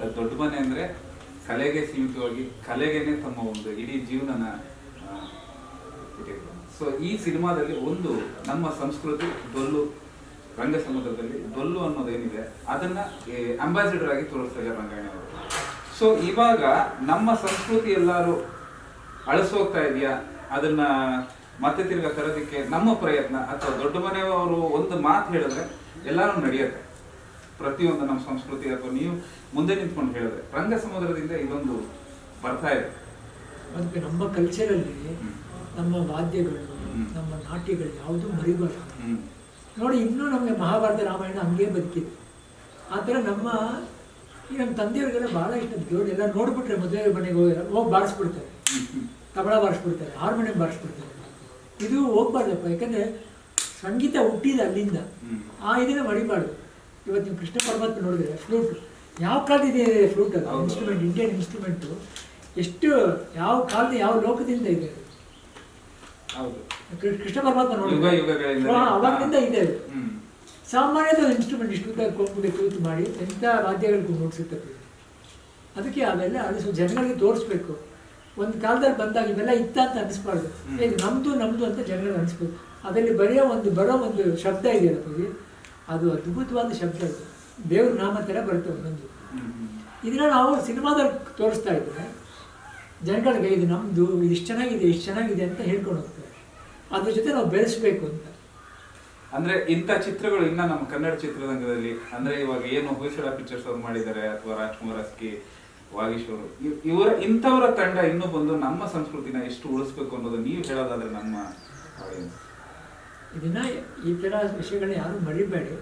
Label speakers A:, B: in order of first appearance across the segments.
A: ದೊಡ್ಡ ಮನೆ ಅಂದರೆ ಕಲೆಗೆ ಸೀಮಿತವಾಗಿ ಕಲೆಗೇನೆ ತಮ್ಮ ಒಂದು ಇಡೀ ಜೀವನನ ಸೊ ಈ ಸಿನಿಮಾದಲ್ಲಿ ಒಂದು ನಮ್ಮ ಸಂಸ್ಕೃತಿ ಡೊಳ್ಳು ರಂಗ ಸಮುದ್ರದಲ್ಲಿ ಡೊಳ್ಳು ಅನ್ನೋದೇನಿದೆ ಅದನ್ನ ಅಂಬಾಸಿಡರ್ ಆಗಿ ತೋರಿಸ್ತಾ ಇದ್ದಾರೆ ರಂಗಾಯಣ ಸೊ ಇವಾಗ ನಮ್ಮ ಸಂಸ್ಕೃತಿ ಎಲ್ಲರೂ ಅಳಿಸೋಗ್ತಾ ಇದೆಯಾ? ಅದನ್ನ ಮತ್ತೆ ತಿರ್ಗಾ ತರೋದಕ್ಕೆ ನಮ್ಮ ಪ್ರಯತ್ನ? ಅಥವಾ ದೊಡ್ಡ ಮನೆಯವರು ಒಂದು ಮಾತು ಹೇಳಿದ್ರೆ ಎಲ್ಲರೂ ನಡೆಯುತ್ತೆ? ಪ್ರತಿಯೊಂದು ನಮ್ಮ ಸಂಸ್ಕೃತಿ ಅಥವಾ ನೀವು ಮುಂದೆ ನಿಂತ್ಕೊಂಡು ಹೇಳಿದ್ರೆ ರಂಗ ಸಮುದ್ರದಿಂದ ಇದೊಂದು ಬರ್ತಾ ಇದೆ.
B: ಅದಕ್ಕೆ ನಮ್ಮ ಕಲ್ಚರಲ್ಲಿ. ನಮ್ಮ ವಾದ್ಯಗಳು ನಮ್ಮ ನಾಟ್ಯಗಳು ಯಾವುದು ಮರಿಬಾರ್ದು. ನೋಡಿ ಇನ್ನೂ ನಮಗೆ ಮಹಾಭಾರತ ರಾಮಾಯಣ ಹಂಗೆ ಬದುಕಿದೆ. ಆ ಥರ ನಮ್ಮ ಈ ನಮ್ಮ ತಂದೆಯವ್ರಿಗೆಲ್ಲ ಭಾಳ ಇಷ್ಟ. ದೇವ್ರು ಎಲ್ಲ ನೋಡ್ಬಿಟ್ರೆ ಮದುವೆ ಮನೆಗೆ ಹೋಗಿ ಹೋಗಿ ಬಾರಿಸ್ಬಿಡ್ತಾರೆ. ತಬಳ ಬಾರಿಸ್ಬಿಡ್ತಾರೆ ಹಾರ್ಮೋನಿಯಂ ಬಾರಿಸ್ಬಿಡ್ತಾರೆ. ಇದು ಹೋಗ್ಬಾರ್ದಪ್ಪ. ಯಾಕಂದರೆ ಸಂಗೀತ ಹುಟ್ಟಿದೆ ಅಲ್ಲಿಂದ. ಆ ಇದನ್ನ ಮಡಿಬಾರ್ದು ಇವತ್ತು ನೀವು ಕೃಷ್ಣ ಪರಮಾತ್ಮ ನೋಡಿದ್ರೆ ಫ್ಲೂಟ್ ಯಾವ ಕಾಲದಿದೆ ಫ್ಲೂಟ್ ಅದು. ಇನ್ಸ್ಟ್ರೂಮೆಂಟ್ ಇಂಡಿಯನ್ ಇನ್ಸ್ಟ್ರೂಮೆಂಟು ಎಷ್ಟು ಯಾವ ಕಾಲದ ಯಾವ ಲೋಕದಿಂದ ಇದೆ ಅದು.
A: ಹೌದು.
B: ಕೃಷ್ಣ ಪರಮಾತ್ಮ ನೋಡಿದ್ರೆ. ಅವಾಗಿಂದ ಇದೆ ಅದು. ಸಾಮಾನ್ಯದ ಇನ್ಸ್ಟ್ರೂಮೆಂಟ್ ಇಷ್ಟು ಉದ್ದ ಕೂತು ಮಾಡಿ ಎಂಥ ವಾದ್ಯಗಳಿಗೂ ನೋಡಿಸುತ್ತೆ ಅದಕ್ಕೆ ಅವೆಲ್ಲ ಅಳಿಸು ಜನಗಳಿಗೆ ತೋರಿಸ್ಬೇಕು. ಒಂದು ಕಾಲದಲ್ಲಿ ಬಂದಾಗ ಇವೆಲ್ಲ ಇತ್ತ ಅಂತ ಅನಿಸ್ಬಾರ್ದು. ಇದು ನಮ್ದು ನಮ್ದು ಅಂತ ಜನಗಳಿಗೆ ಅನಿಸ್ಬೇಕು. ಅದರಲ್ಲಿ ಬರೆಯೋ ಒಂದು ಬರೋ ಒಂದು ಶಬ್ದ ಇದೆಯಲ್ಲ ಬಗ್ಗೆ ಅದು ಅದ್ಭುತವಾದ ಶಬ್ದ ಅದು. ದೇವ್ರ ನಾಮ ಥರ ಬರುತ್ತೆ ಒಂದೊಂದು ಇದನ್ನ ನಾವು ಸಿನಿಮಾದಲ್ಲಿ ತೋರಿಸ್ತಾ ಇದ್ದರೆ ಜನಗಳಿಗೆ ಇದು ನಮ್ಮದು ಇದು ಇಷ್ಟು ಚೆನ್ನಾಗಿದೆ ಇಷ್ಟು ಚೆನ್ನಾಗಿದೆ ಅಂತ ಹೇಳ್ಕೊಂಡು ಹೋಗ್ತಾರೆ. ಅದ್ರ ಜೊತೆ ನಾವು ಬೆಳೆಸ್ಬೇಕು ಅಂತ.
A: ಅಂದ್ರೆ ಇಂಥ ಚಿತ್ರಗಳು ಇನ್ನ ನಮ್ಮ ಕನ್ನಡ ಚಿತ್ರರಂಗದಲ್ಲಿ ಅಂದ್ರೆ ಇವಾಗ ಏನು ಹೊಯ್ಸಳ ಪಿಕ್ಚರ್ಸ್ ಅವ್ರು ಮಾಡಿದ್ದಾರೆ ಅಥವಾ ರಾಜ್ಕುಮಾರ್ ಅಸ್ಕಿ ವಾಗೀಶ್ ಅವರು ಇವರ ಇಂಥವರ ತಂಡ ಇನ್ನೂ ಬಂದು ನಮ್ಮ ಸಂಸ್ಕೃತಿನ ಎಷ್ಟು ಉಳಿಸ್ಬೇಕು ಅನ್ನೋದು ನೀವು ಹೇಳೋದಾದ್ರೆ ನಮ್ಮ audience.
B: ಇದನ್ನ ಈ ಥರ ವಿಷಯಗಳನ್ನ ಯಾರು ಮರಿಬೇಡಿ.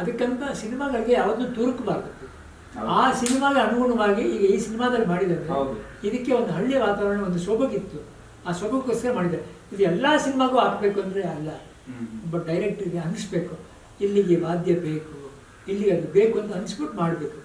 B: ಅದಕ್ಕಂತ ಸಿನಿಮಾಗಳಿಗೆ ಯಾವ್ದು ತುರುಕಬಾರ್ದು. ಆ ಸಿನಿಮಾಗೆ ಅನುಗುಣವಾಗಿ ಈಗ ಈ ಸಿನಿಮಾದಲ್ಲಿ ಮಾಡಿದ್ದಾರೆ. ಇದಕ್ಕೆ ಒಂದು ಹಳ್ಳಿ ವಾತಾವರಣ ಒಂದು ಸೊಬಗಿತ್ತು ಆ ಸೊಬಗೋಸ್ಕರ ಮಾಡಿದ್ದಾರೆ ಇದು ಎಲ್ಲ ಸಿನಿಮಾಗೂ ಹಾಕ್ಬೇಕು ಅಂದರೆ ಅಲ್ಲ. ಒಬ್ಬ ಡೈರೆಕ್ಟರ್ಗೆ ಅನಿಸ್ಬೇಕು ಇಲ್ಲಿಗೆ ವಾದ್ಯ ಬೇಕು ಇಲ್ಲಿಗೆ ಅದು ಬೇಕು ಅಂತ ಅನಿಸ್ಬಿಟ್ಟು ಮಾಡಬೇಕು